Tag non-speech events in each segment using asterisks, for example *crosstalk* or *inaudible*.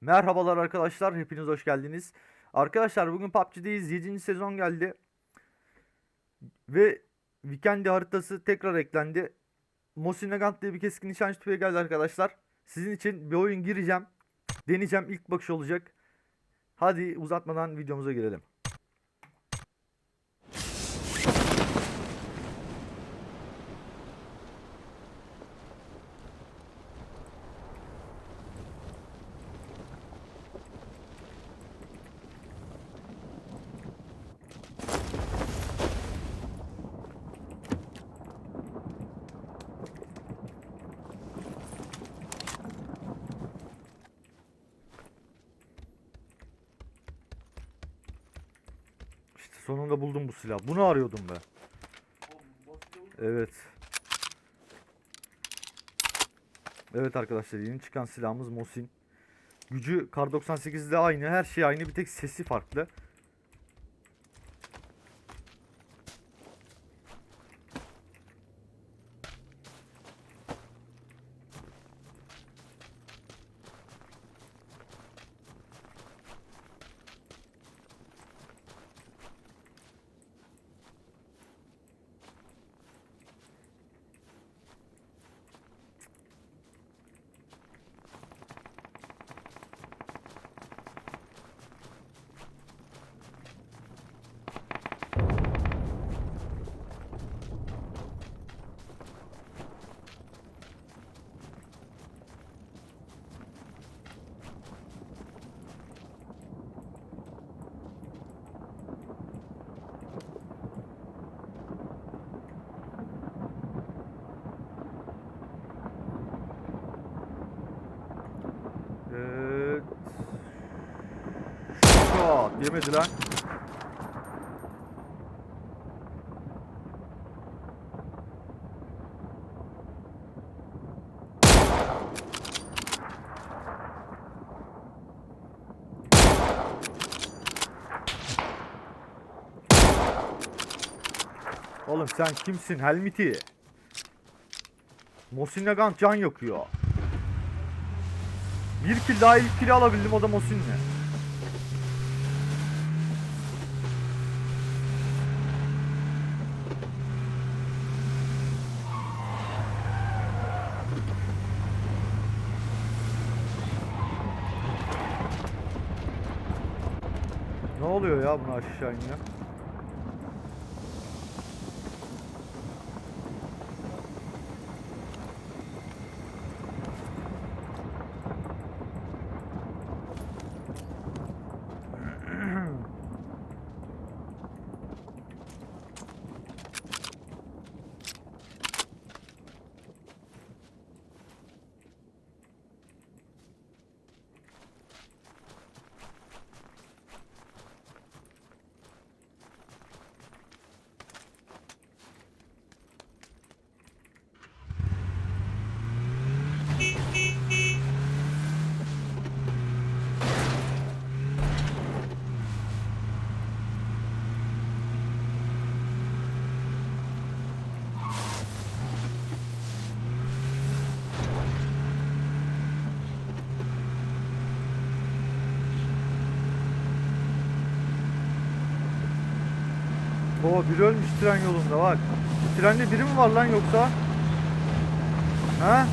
Merhabalar arkadaşlar, hepiniz hoş geldiniz. Arkadaşlar bugün PUBG'deyiz, 7. sezon geldi. Ve Weekend'i haritası tekrar eklendi. Mosin Nagant diye bir keskin nişancı tüfeği geldi arkadaşlar. Sizin için bir oyun gireceğim. Deneyeceğim, ilk bakış olacak. Hadi uzatmadan videomuza girelim. Sonunda buldum bu silahı. Bunu arıyordum ben. Evet. Evet arkadaşlar yeni çıkan silahımız Mosin. Gücü Kar 98'de aynı. Her şey aynı. Bir tek sesi farklı. Evet. Şok. Yemedi lan. Oğlum sen kimsin Helmiti? Mosin Nagant can yakıyor. Bir kill daha ilk kill'i alabildim o da Mosin'le. Oluyor ya buna aşağı iniyor? Baba biri ölmüş tren yolunda bak. Trende biri mi var lan yoksa? Ha?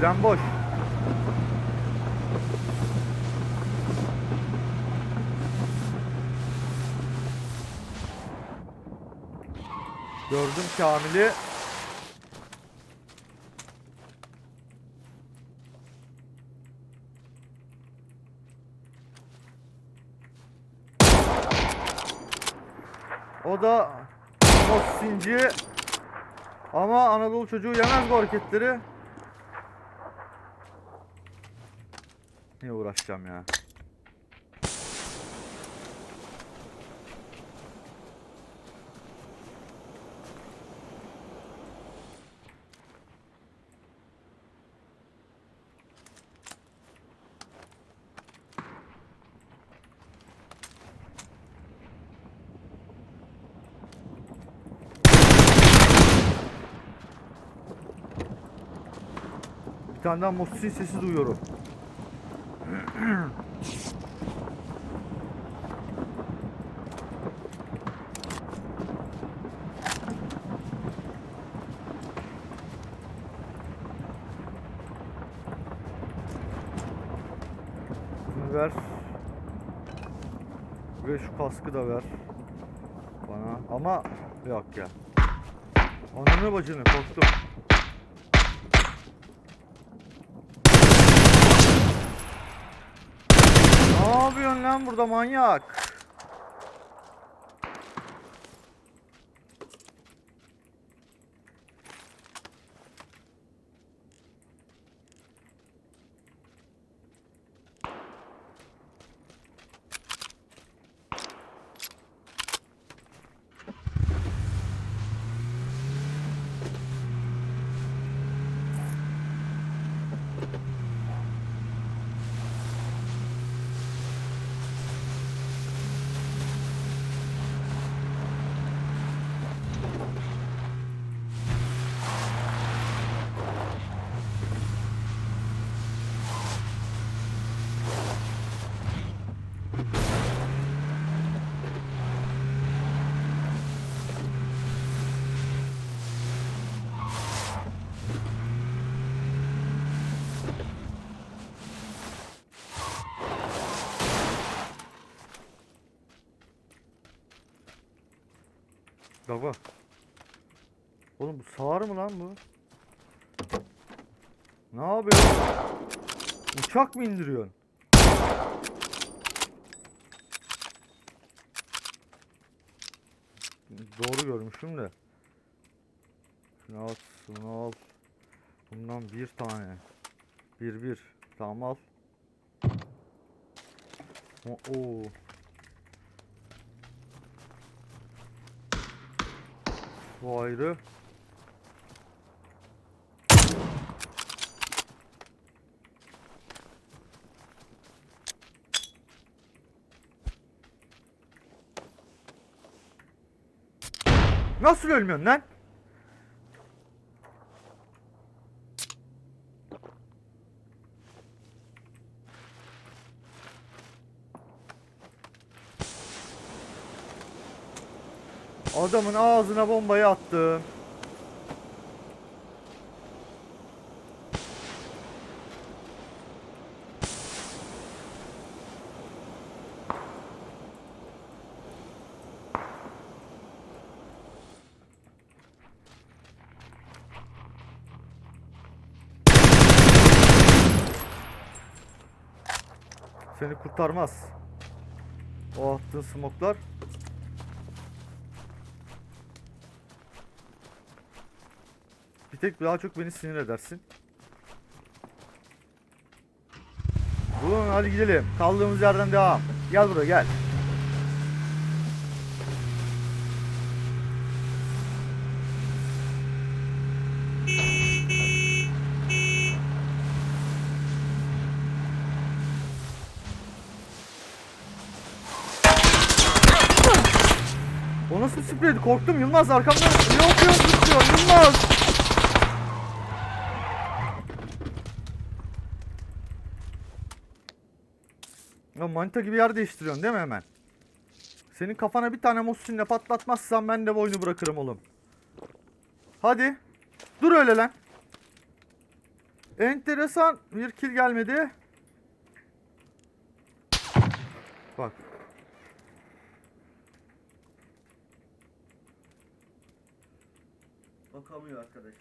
Tren boş. Gördüm Kamil'i. O da Mosinci. Ama Anadolu çocuğu yemez bu hareketleri. Niye uğraşacağım ya? Tane daha Mosin sesi duyuyorum. Ver. Ve şu kaskı da ver. Bana. Ama yok ya. Ananı bacını korktum. Ne yapıyorsun lan burada manyak? Bak. Oğlum bu sağır mı lan bu? Ne yapıyorsun? Uçak mı indiriyorsun? Doğru görmüşüm de. Şunu al, şunu al. Bundan bir tane. Bir bir. Tamam al. Oo. Bu ayrı. Nasıl ölmüyorsun lan? Adamın ağzına bombayı attım. Seni kurtarmaz. O attığın smoklar. Tek daha çok beni sinir edersin. Bulun hadi gidelim. Kaldığımız yerden devam. Gel buraya gel. O nasıl spreydi? Korktum Yılmaz arkamdan ne yapıyorsun tutuyor Yılmaz. Ya manita gibi yer değiştiriyorsun değil mi hemen? Senin kafana bir tane Mosin'le patlatmazsan ben de bu oyunu bırakırım oğlum. Hadi. Dur öyle lan. Enteresan bir kill gelmedi. Bak. Bakamıyor arkadaş.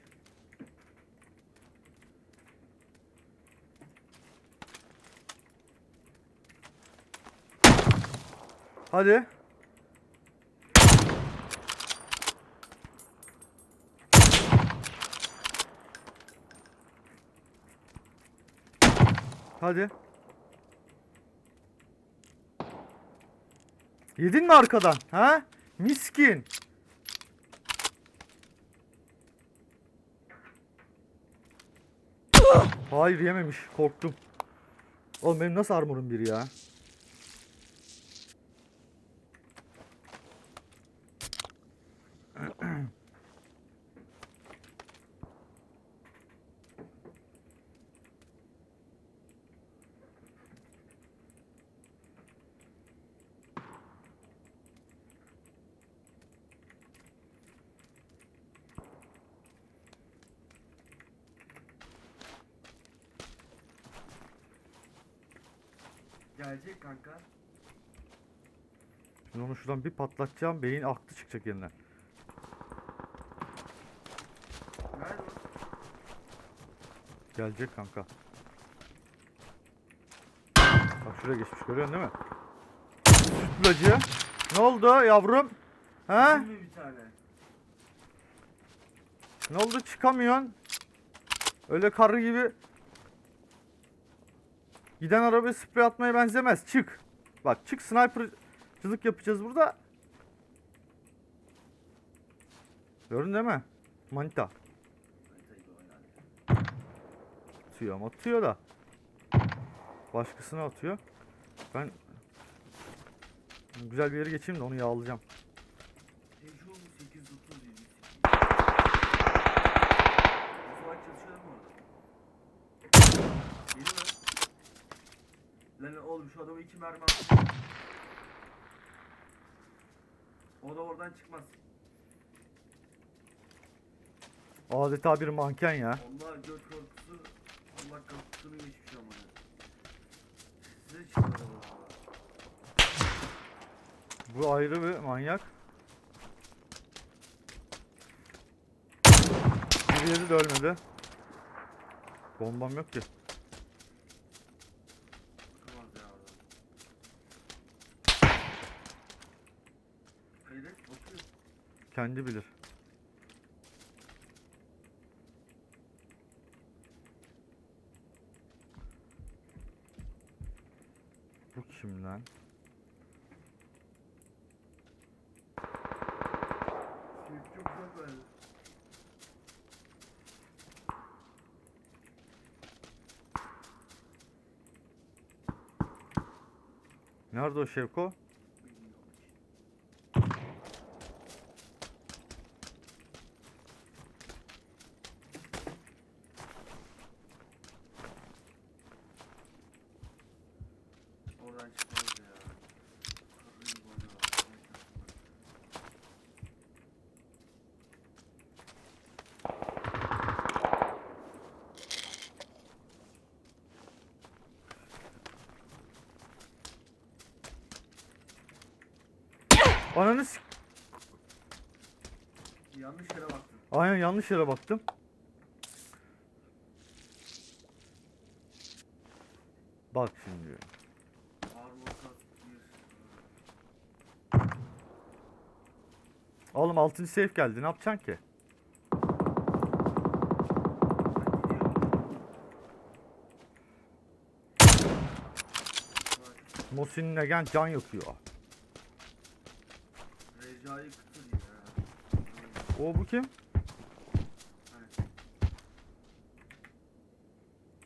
Hadi. Hadi. Yedin mi arkadan? Ha? Miskin. Hayır yememiş. Korktum. Oğlum benim nasıl armorum biri ya? Gelecek kanka. Şimdi onu şuradan bir patlatacağım. Beyin aktı çıkacak yeniden. Nerede o? Gelecek kanka. Bak şuraya geçmiş görüyorsun değil mi? Sütlacı. Ne oldu yavrum? Mi bir tane? Ne oldu çıkamıyorsun? Öyle karı gibi giden arabaya sprey atmaya benzemez. Çık. Bak çık snipercılık yapacağız burada. Gördün değil mi? Manita. Atıyor ama atıyor da. Başkasına atıyor. Ben güzel bir yere geçeyim de onu yağlayacağım. Peugeot 830 diye bir sikeyim. O salak çalışıyor mu orada? Yeni mi? Lan oğlum şu adamı iki mermi attı. O da oradan çıkmaz. Adeta bir manken ya. Allah göt korkusu Allah kapısını geçmiş ama. Size bu. Ayrı bir manyak. Diğeri de ölmedi. Bombam yok ki. Çıkamaz ya oradan. Hayret bakıyor. Kendi bilir. Bu kim lan? Nerede o Şevko? Çıkmaz ya. Oynuyorlar. Ananı s- Yanlış yere baktın. Aynen yanlış yere baktım. Bak şimdi. Oğlum 6. safe geldi. Ne yapacaksın ki? Mosin Negen can yakıyor. Recai kıtır ya. O bu kim? Evet.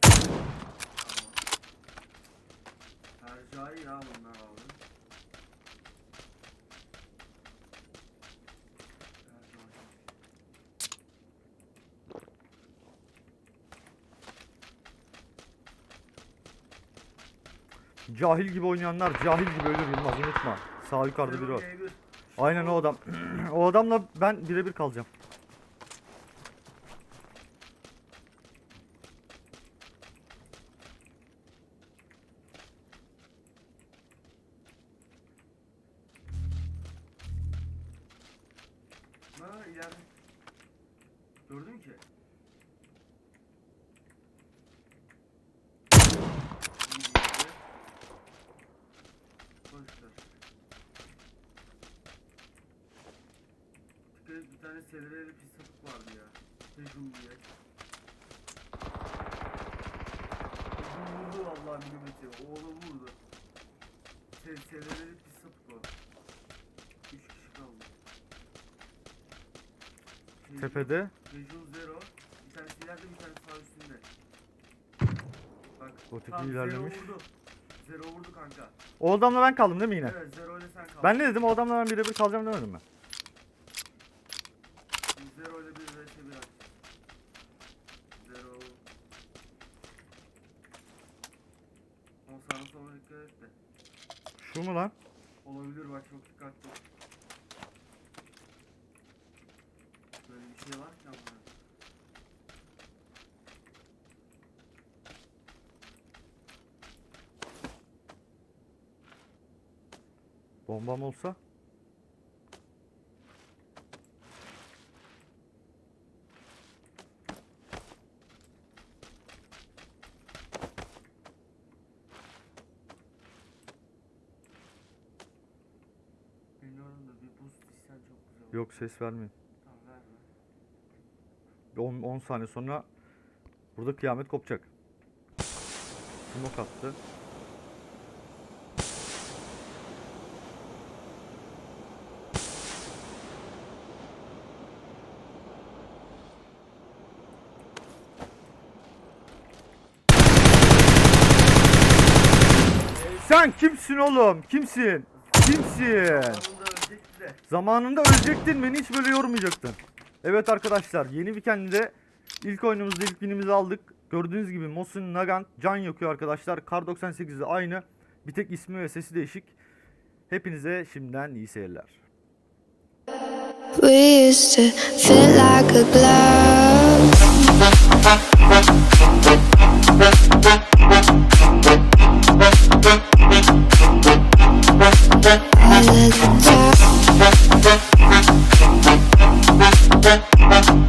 Tamam. Hercai ya bunlar abi. Hercai. Cahil gibi oynayanlar cahil gibi ölür Yılmaz unutma. Sağ yukarıda biri var. Zero G1. Aynen o adam. *clears throat* o adamla ben birebir kalacağım. Ha ileride. Gördün ki? İyi bir yerde. Boş ver. Dikkat et bir tane sedireli pis sapık vardı ya. Tecrüm diye. Vurdu vallahi milimetre. Oğlu vurdu. Se sedireli pis sapık o. Üç kişi kaldı. Tecrüm- Tepede. Visual Zero. Bir tanesi ileride bir tanesi sağ üstünde. Bak. O tipi tamam, ilerlemiş. Zero vurdu. Zero vurdu kanka. O adamla ben kaldım değil mi yine? Evet Zero ile sen kaldın. Ben ne dedim? O adamla ben birebir kalacağım demedim mi? Zero ile bir vs bir at. Zero. O sana sonra dikkat et de. Şu mu lan? Olabilir bak çok dikkatli ol. Böyle bir şey var ki ama. Bombam olsa. Bilmiyorum da bir boost isteyen çok güzel olur. Yok ses vermeyin. Tamam verme. 10 10 saniye sonra burada kıyamet kopacak. Smoke attı. Sen kimsin oğlum? Kimsin? Kimsin? Zamanında ölecektin beni hiç böyle yormayacaktın. Evet arkadaşlar yeni weekend'de ilk oyunumuzda ilk winimizi aldık. Gördüğünüz gibi Mosin Nagant can yakıyor arkadaşlar. Kar 98'de aynı. Bir tek ismi ve sesi değişik. Hepinize şimdiden iyi seyirler. We used to fit like a glove. I you.